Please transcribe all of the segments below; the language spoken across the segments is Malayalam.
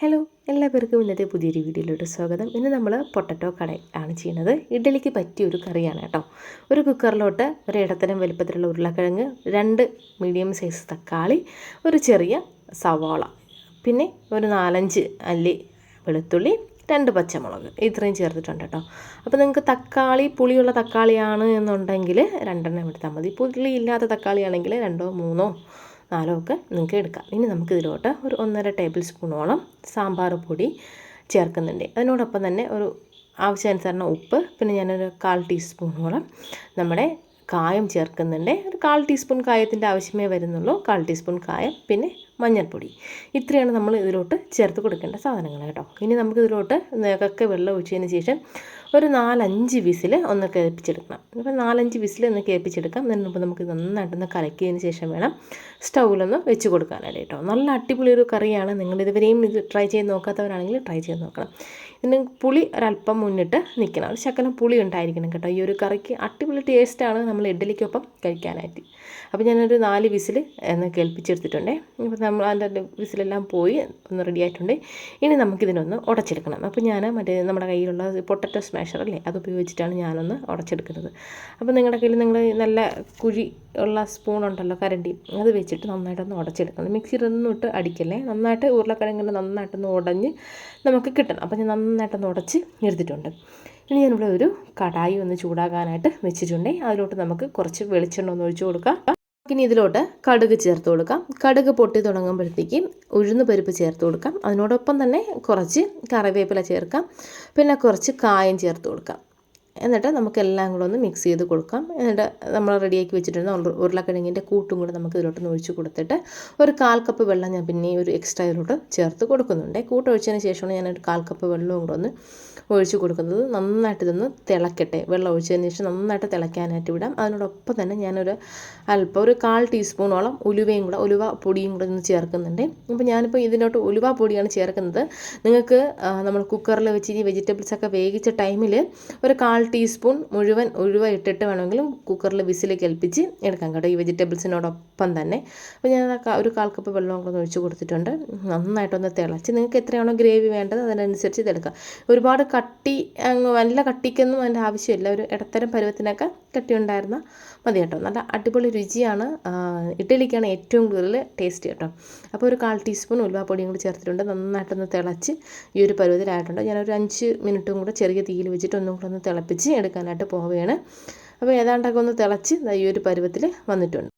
ഹലോ എല്ലാവർക്കും ഇന്നത്തെ പുതിയൊരു വീഡിയോയിലോട്ട് സ്വാഗതം. ഇന്ന് നമ്മൾ പൊട്ടറ്റോ കട ആണ് ചെയ്യുന്നത്. ഇഡ്ഡലിക്ക് പറ്റിയ ഒരു കറിയാണ് കേട്ടോ. ഒരു കുക്കറിലോട്ട് ഒരു ഇടത്തരം വലുപ്പത്തിലുള്ള ഉരുളക്കിഴങ്ങ് രണ്ട് മീഡിയം സൈസ് തക്കാളി ഒരു ചെറിയ സവാള പിന്നെ ഒരു നാലഞ്ച് അല്ലി വെളുത്തുള്ളി രണ്ട് പച്ചമുളക്. ഇത്രയും ചേർത്തിട്ടുണ്ട് കേട്ടോ. അപ്പോൾ നിങ്ങൾക്ക് തക്കാളി പുളിയുള്ള തക്കാളിയാണ് എന്നുണ്ടെങ്കിൽ രണ്ടെണ്ണം എടുത്താൽ മതി. പുളി ഇല്ലാത്ത തക്കാളിയാണെങ്കിൽ രണ്ടോ മൂന്നോ നാലോ ഒക്കെ നിങ്ങൾക്ക് എടുക്കാം. ഇനി നമുക്കിതിലോട്ട് ഒരു ഒന്നര ടേബിൾ സ്പൂണോളം സാമ്പാർ പൊടി ചേർക്കുന്നുണ്ട്. അതിനോടൊപ്പം തന്നെ ഒരു ആവശ്യാനുസരണം ഉപ്പ് പിന്നെ ഞാനൊരു കാൽ ടീസ്പൂണോളം നമ്മുടെ കായം ചേർക്കുന്നുണ്ട്. ഒരു കാൽ ടീസ്പൂൺ കായത്തിന്റെ ആവശ്യമേ വരുന്നുള്ളൂ. കാൽ ടീസ്പൂൺ കായം പിന്നെ മഞ്ഞൾപ്പൊടി. ഇത്രയാണ് നമ്മൾ ഇതിലോട്ട് ചേർത്ത് കൊടുക്കേണ്ട സാധനങ്ങൾ കേട്ടോ. ഇനി നമുക്ക് ഇതിലോട്ട് നേകൊക്കെ വെള്ളം ഒഴിച്ചതിന് ശേഷം ഒരു നാലഞ്ച് വിസിൽ ഒന്ന് കേൾപ്പിച്ചെടുക്കണം. അപ്പോൾ നാലഞ്ച് വിസിൽ ഒന്ന് കേൾപ്പിച്ചെടുക്കാം. അതിന് മുമ്പ് നമുക്ക് നന്നായിട്ടൊന്ന് കലക്കിയതിന് ശേഷം വേണം സ്റ്റൗവിലൊന്ന് വെച്ച് കൊടുക്കാനായിട്ട് കേട്ടോ. നല്ല അടിപൊളി ഒരു കറിയാണ്. നിങ്ങൾ ഇതുവരെയും ഇത് ട്രൈ ചെയ്ത് നോക്കാത്തവരാണെങ്കിൽ ട്രൈ ചെയ്ത് നോക്കണം. ഇതിന് പുളി ഒരല്പം മുന്നിട്ട് നിൽക്കണം. ഒരു ശകലം പുളി ഉണ്ടായിരിക്കണം കേട്ടോ. ഈ ഒരു കറിക്ക് അടിപൊളി ടേസ്റ്റാണ് നമ്മൾ ഇഡ്ഡലിക്കൊപ്പം കഴിക്കാനായിട്ട്. അപ്പോൾ ഞാനൊരു നാല് വിസിൽ എന്ന് കേൾപ്പിച്ചെടുത്തിട്ടുണ്ടേ. അപ്പോൾ നമ്മൾ അതിന്റെ വിസിലെല്ലാം പോയി ഒന്ന് റെഡി ആയിട്ടുണ്ട്. ഇനി നമുക്കിതിനൊന്ന് ഉടച്ചെടുക്കണം. അപ്പോൾ ഞാൻ മറ്റേ നമ്മുടെ കയ്യിലുള്ള പൊട്ടറ്റോ സ്മാഷർ അല്ലേ അത് ഉപയോഗിച്ചിട്ടാണ് ഞാനൊന്ന് ഉടച്ചെടുക്കുന്നത്. അപ്പോൾ നിങ്ങളുടെ കയ്യിൽ നിങ്ങൾ നല്ല കുഴി ഉള്ള സ്പൂൺ ഉണ്ടല്ലോ കരണ്ടി അത് വെച്ചിട്ട് നന്നായിട്ടൊന്ന് ഉടച്ചെടുക്കണം. മിക്സിയിലൊന്നും ഇട്ട് അടിക്കല്ലേ നന്നായിട്ട് ഉരുളക്കിഴങ്ങിൽ നന്നായിട്ടൊന്ന് ഉടഞ്ഞ് നമുക്ക് കിട്ടണം. അപ്പോൾ ഞാൻ നന്നായിട്ടൊന്ന് ഉടച്ച് എടുത്തിട്ടുണ്ട്. ഇനി ഞാനിവിടെ ഒരു കടായി ഒന്ന് ചൂടാകാനായിട്ട് വെച്ചിട്ടുണ്ടെങ്കിൽ അതിലോട്ട് നമുക്ക് കുറച്ച് വെളിച്ചെണ്ണ ഒന്ന് ഒഴിച്ചു കൊടുക്കാം. ഇനി ഇതിലോട്ട് കടുക് ചേർത്ത് കൊടുക്കാം. കടുക് പൊട്ടി തുടങ്ങുമ്പോഴത്തേക്കും ഉഴുന്ന് പരിപ്പ് ചേർത്ത് കൊടുക്കാം. അതിനോടൊപ്പം തന്നെ കുറച്ച് കറിവേപ്പില ചേർക്കാം. പിന്നെ കുറച്ച് കായം ചേർത്ത് കൊടുക്കാം. എന്നിട്ട് നമുക്ക് എല്ലാം കൂടെ ഒന്ന് മിക്സ് ചെയ്ത് കൊടുക്കാം. എന്നിട്ട് നമ്മൾ റെഡിയാക്കി വെച്ചിട്ടുള്ള ഉരുളക്കിഴങ്ങിന്റെ കൂട്ടും കൂടെ നമുക്ക് ഇതിലോട്ട് ഒഴിച്ച് കൊടുത്തിട്ട് ഒരു കാൽ കപ്പ് വെള്ളം ഞാൻ പിന്നെ ഒരു എക്സ്ട്രാ ഇതിലോട്ട് ചേർത്ത് കൊടുക്കുന്നുണ്ട്. കൂട്ട് ഒഴിച്ചതിന് ശേഷമാണ് ഞാൻ ഒരു കാൽ കപ്പ് വെള്ളവും കൂടെ ഒന്ന് ഒഴിച്ച് കൊടുക്കുന്നത്. നന്നായിട്ട് ഇതൊന്ന് തിളക്കട്ടെ. വെള്ളം ഒഴിച്ചതിന് ശേഷം നന്നായിട്ട് തിളയ്ക്കാനായിട്ട് വിടാം. അതിനോടൊപ്പം തന്നെ ഞാനൊരു അല്പം ഒരു കാൽ ടീസ്പൂണോളം ഉലുവയും കൂടെ ഉലുവ പൊടിയും കൂടെ ഒന്ന് ചേർക്കുന്നുണ്ട്. അപ്പോൾ ഞാനിപ്പോൾ ഇതിനോട്ട് ഉലുവ പൊടിയാണ് ചേർക്കുന്നത്. നിങ്ങൾക്ക് നമ്മൾ കുക്കറിൽ വെച്ച് ഈ വെജിറ്റബിൾസൊക്കെ വേവിച്ച ടൈമിൽ ഒരു കാൽ ടീസ്പൂൺ മുഴുവൻ ഉഴുവ ഇട്ടിട്ട് വേണമെങ്കിലും കുക്കറിൽ വിസിൽ കേൾപ്പിച്ച് എടുക്കാം കേട്ടോ. ഈ വെജിറ്റബിൾസിനോടൊപ്പം തന്നെ. അപ്പോൾ ഞാൻ ഒരു കാൽ കപ്പ് വെള്ളം കൂടെ ഒഴിച്ച് കൊടുത്തിട്ടുണ്ട്. നന്നായിട്ടൊന്ന് തിളച്ച്. നിങ്ങൾക്ക് എത്രയാണോ ഗ്രേവി വേണ്ടത് അതിനനുസരിച്ച് ഇതെടുക്കാം ഒരുപാട് കട്ടി അങ്ങ് നല്ല കട്ടിക്കൊന്നും അതിന്റെ ആവശ്യമില്ല. ഒരു ഇടത്തരം പരുവത്തിനൊക്കെ കട്ടി ഉണ്ടായിരുന്ന മതി കേട്ടോ. നല്ല അടിപൊളി രുചിയാണ്. ഇഡ്ഡലിക്കാണ് ഏറ്റവും കൂടുതൽ ടേസ്റ്റ് കേട്ടോ. അപ്പോൾ ഒരു കാൽ ടീസ്പൂൺ ഉലുവാപ്പൊടിയും കൂടി ചേർത്തിട്ടുണ്ട്. നന്നായിട്ടൊന്ന് തിളച്ച് ഈ ഒരു പരുവത്തിലായിട്ടുണ്ട്. ഞാനൊരു അഞ്ച് മിനിറ്റും കൂടെ ചെറിയ തീയിൽ വെച്ചിട്ട് ഒന്നും കൂടെ ഒന്ന് തിളപ്പിച്ച് എടുക്കാനായിട്ട് പോവുകയാണ്. അപ്പോൾ ഏതാണ്ടൊക്കെ ഒന്ന് തിളച്ച് ഈ ഒരു പരുവത്തിൽ വന്നിട്ടുണ്ട്.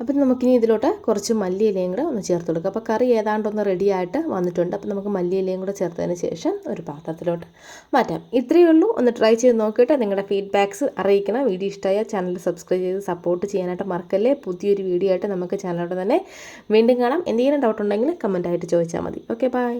അപ്പം നമുക്കിനി ഇതിലോട്ട് കുറച്ച് മല്ലിയിലയും കൂടെ ഒന്ന് ചേർത്ത് കൊടുക്കുക അപ്പോൾ കറി ഏതാണ്ടൊന്ന് റെഡിയായിട്ട് വന്നിട്ടുണ്ട്. അപ്പോൾ നമുക്ക് മല്ലിയിലയും കൂടെ ചേർത്തതിന് ശേഷം ഒരു പാത്രത്തിലോട്ട് മാറ്റാം. ഇത്രയേ ഉള്ളൂ. ഒന്ന് ട്രൈ ചെയ്ത് നോക്കിയിട്ട് നിങ്ങളുടെ ഫീഡ്ബാക്ക്സ് അറിയിക്കണം. വീഡിയോ ഇഷ്ടമായ ചാനൽ സബ്സ്ക്രൈബ് ചെയ്ത് സപ്പോർട്ട് ചെയ്യാനായിട്ട് മറക്കല്ലേ? പുതിയൊരു വീഡിയോ ആയിട്ട് നമുക്ക് ചാനലോട്ട് തന്നെ വീണ്ടും കാണാം. എന്തെങ്കിലും ഡൗട്ട് ഉണ്ടെങ്കിൽ കമന്റായിട്ട് ചോദിച്ചാൽ മതി. Okay bye